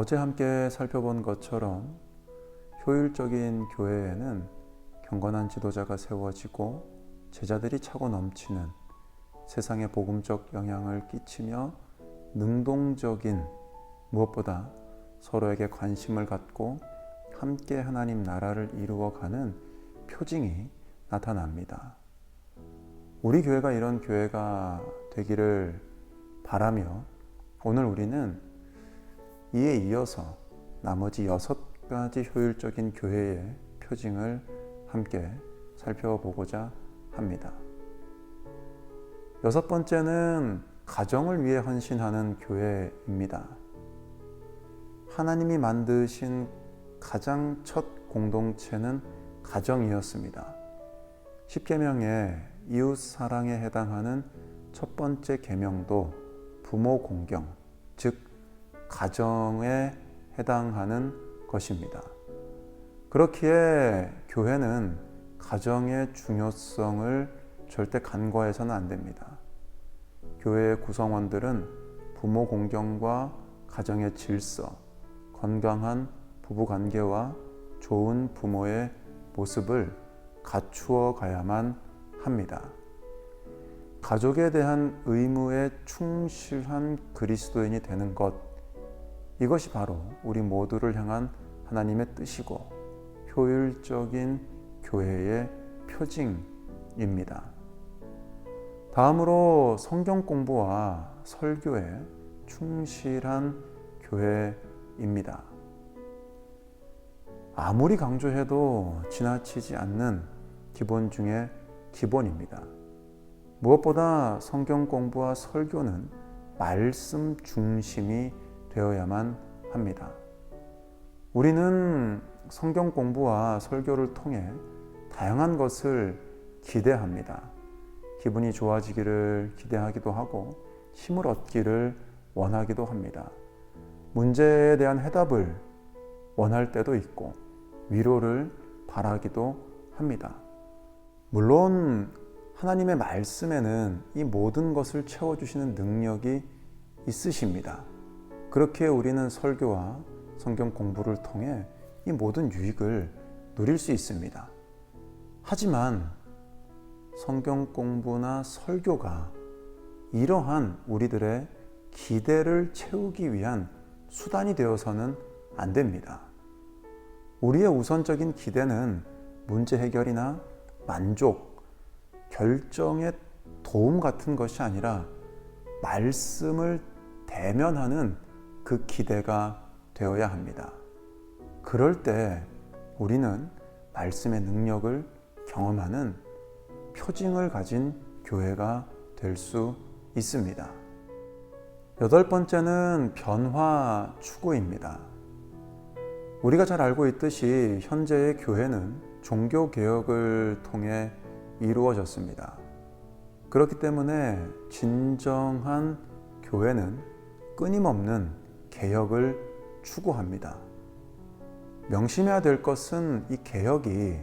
어제 함께 살펴본 것처럼 효율적인 교회에는 경건한 지도자가 세워지고 제자들이 차고 넘치는 세상에 복음적 영향을 끼치며 능동적인 무엇보다 서로에게 관심을 갖고 함께 하나님 나라를 이루어가는 표징이 나타납니다. 우리 교회가 이런 교회가 되기를 바라며 오늘 우리는 이에 이어서 나머지 여섯 가지 효율적인 교회의 표징을 함께 살펴보고자 합니다. 여섯 번째는 가정을 위해 헌신하는 교회입니다. 하나님이 만드신 가장 첫 공동체는 가정이었습니다. 십계명의 이웃 사랑에 해당하는 첫 번째 계명도 부모 공경, 즉 가정에 해당하는 것입니다. 그렇기에 교회는 가정의 중요성을 절대 간과해서는 안 됩니다. 교회의 구성원들은 부모 공경과 가정의 질서, 건강한 부부 관계와 좋은 부모의 모습을 갖추어 가야만 합니다. 가족에 대한 의무에 충실한 그리스도인이 되는 것, 이것이 바로 우리 모두를 향한 하나님의 뜻이고 효율적인 교회의 표징입니다. 다음으로 성경 공부와 설교에 충실한 교회입니다. 아무리 강조해도 지나치지 않는 기본 중에 기본입니다. 무엇보다 성경 공부와 설교는 말씀 중심이 되어야만 합니다. 우리는 성경 공부와 설교를 통해 다양한 것을 기대합니다. 기분이 좋아지기를 기대하기도 하고 힘을 얻기를 원하기도 합니다. 문제에 대한 해답을 원할 때도 있고 위로를 바라기도 합니다. 물론 하나님의 말씀에는 이 모든 것을 채워주시는 능력이 있으십니다. 그렇게 우리는 설교와 성경 공부를 통해 이 모든 유익을 누릴 수 있습니다. 하지만 성경 공부나 설교가 이러한 우리들의 기대를 채우기 위한 수단이 되어서는 안 됩니다. 우리의 우선적인 기대는 문제 해결이나 만족, 결정에 도움 같은 것이 아니라 말씀을 대면하는 그 기대가 되어야 합니다. 그럴 때 우리는 말씀의 능력을 경험하는 표징을 가진 교회가 될 수 있습니다. 여덟 번째는 변화 추구입니다. 우리가 잘 알고 있듯이 현재의 교회는 종교 개혁을 통해 이루어졌습니다. 그렇기 때문에 진정한 교회는 끊임없는 개혁을 추구합니다. 명심해야 될 것은 이 개혁이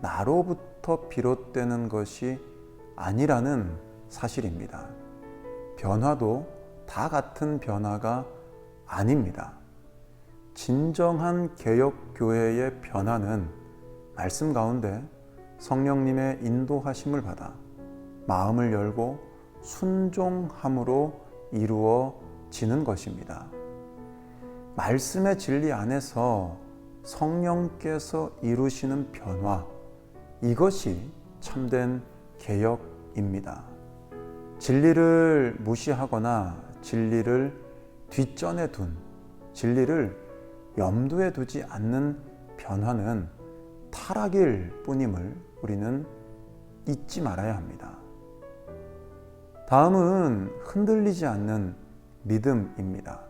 나로부터 비롯되는 것이 아니라는 사실입니다. 변화도 다 같은 변화가 아닙니다. 진정한 개혁교회의 변화는 말씀 가운데 성령님의 인도하심을 받아 마음을 열고 순종함으로 이루어지는 것입니다. 말씀의 진리 안에서 성령께서 이루시는 변화, 이것이 참된 개혁입니다. 진리를 무시하거나 진리를 뒷전에 둔, 진리를 염두에 두지 않는 변화는 타락일 뿐임을 우리는 잊지 말아야 합니다. 다음은 흔들리지 않는 믿음입니다.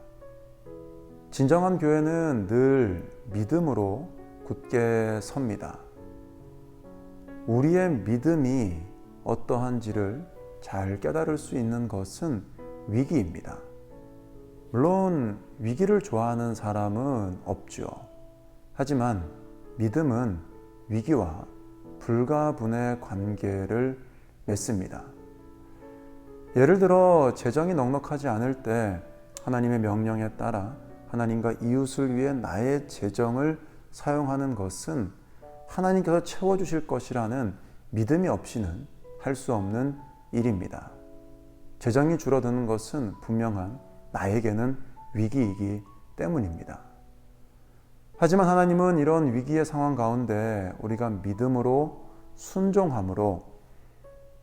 진정한 교회는 늘 믿음으로 굳게 섭니다. 우리의 믿음이 어떠한지를 잘 깨달을 수 있는 것은 위기입니다. 물론 위기를 좋아하는 사람은 없죠. 하지만 믿음은 위기와 불가분의 관계를 맺습니다. 예를 들어 재정이 넉넉하지 않을 때 하나님의 명령에 따라 하나님과 이웃을 위해 나의 재정을 사용하는 것은 하나님께서 채워주실 것이라는 믿음이 없이는 할 수 없는 일입니다. 재정이 줄어드는 것은 분명한 나에게는 위기이기 때문입니다. 하지만 하나님은 이런 위기의 상황 가운데 우리가 믿음으로 순종함으로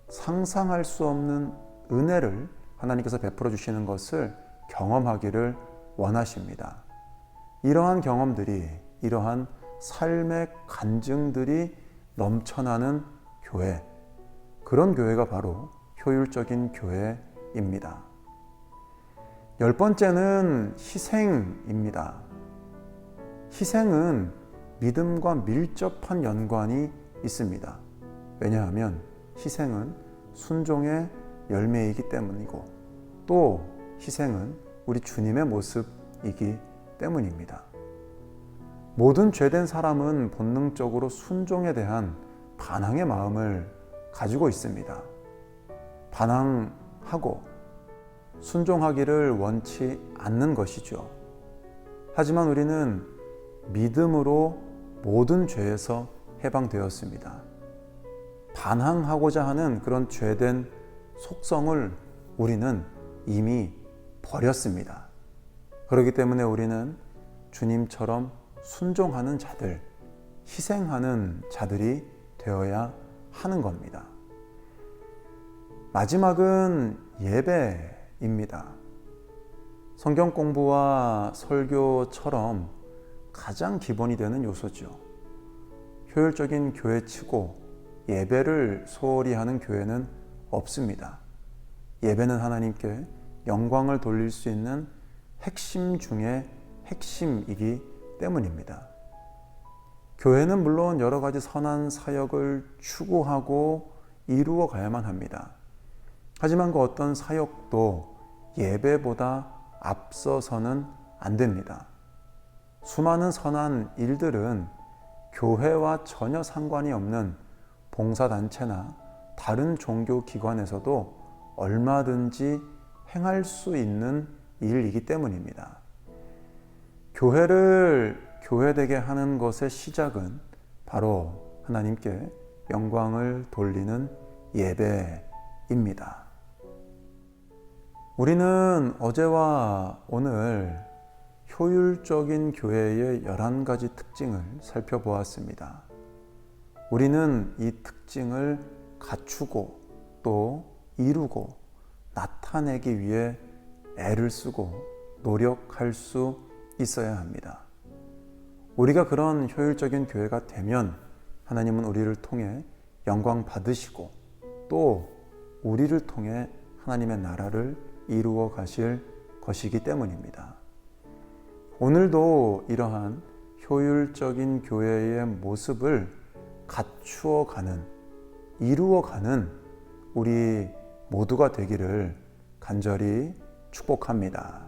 상상할 수 없는 은혜를 하나님께서 베풀어 주시는 것을 경험하기를 원하십니다. 이러한 경험들이 이러한 삶의 간증들이 넘쳐나는 교회 그런 교회가 바로 효율적인 교회입니다. 열 번째는 희생입니다. 희생은 믿음과 밀접한 연관이 있습니다. 왜냐하면 희생은 순종의 열매이기 때문이고 또 희생은 우리 주님의 모습이기 때문입니다. 모든 죄된 사람은 본능적으로 순종에 대한 반항의 마음을 가지고 있습니다. 반항하고 순종하기를 원치 않는 것이죠. 하지만 우리는 믿음으로 모든 죄에서 해방되었습니다. 반항하고자 하는 그런 죄된 속성을 우리는 이미 버렸습니다. 그렇기 때문에 우리는 주님처럼 순종하는 자들, 희생하는 자들이 되어야 하는 겁니다. 마지막은 예배입니다. 성경 공부와 설교처럼 가장 기본이 되는 요소죠. 효율적인 교회 치고 예배를 소홀히 하는 교회는 없습니다. 예배는 하나님께 영광을 돌릴 수 있는 핵심 중의 핵심이기 때문입니다. 교회는 물론 여러 가지 선한 사역을 추구하고 이루어 가야만 합니다. 하지만 그 어떤 사역도 예배보다 앞서서는 안 됩니다. 수많은 선한 일들은 교회와 전혀 상관이 없는 봉사단체나 다른 종교 기관에서도 얼마든지 행할 수 있는 일이기 때문입니다. 교회를 교회되게 하는 것의 시작은 바로 하나님께 영광을 돌리는 예배입니다. 우리는 어제와 오늘 효율적인 교회의 11가지 특징을 살펴보았습니다. 우리는 이 특징을 갖추고 또 이루고 나타내기 위해 애를 쓰고 노력할 수 있어야 합니다. 우리가 그런 효율적인 교회가 되면 하나님은 우리를 통해 영광 받으시고 또 우리를 통해 하나님의 나라를 이루어 가실 것이기 때문입니다. 오늘도 이러한 효율적인 교회의 모습을 갖추어 가는, 이루어 가는 우리 모두가 되기를 간절히 축복합니다.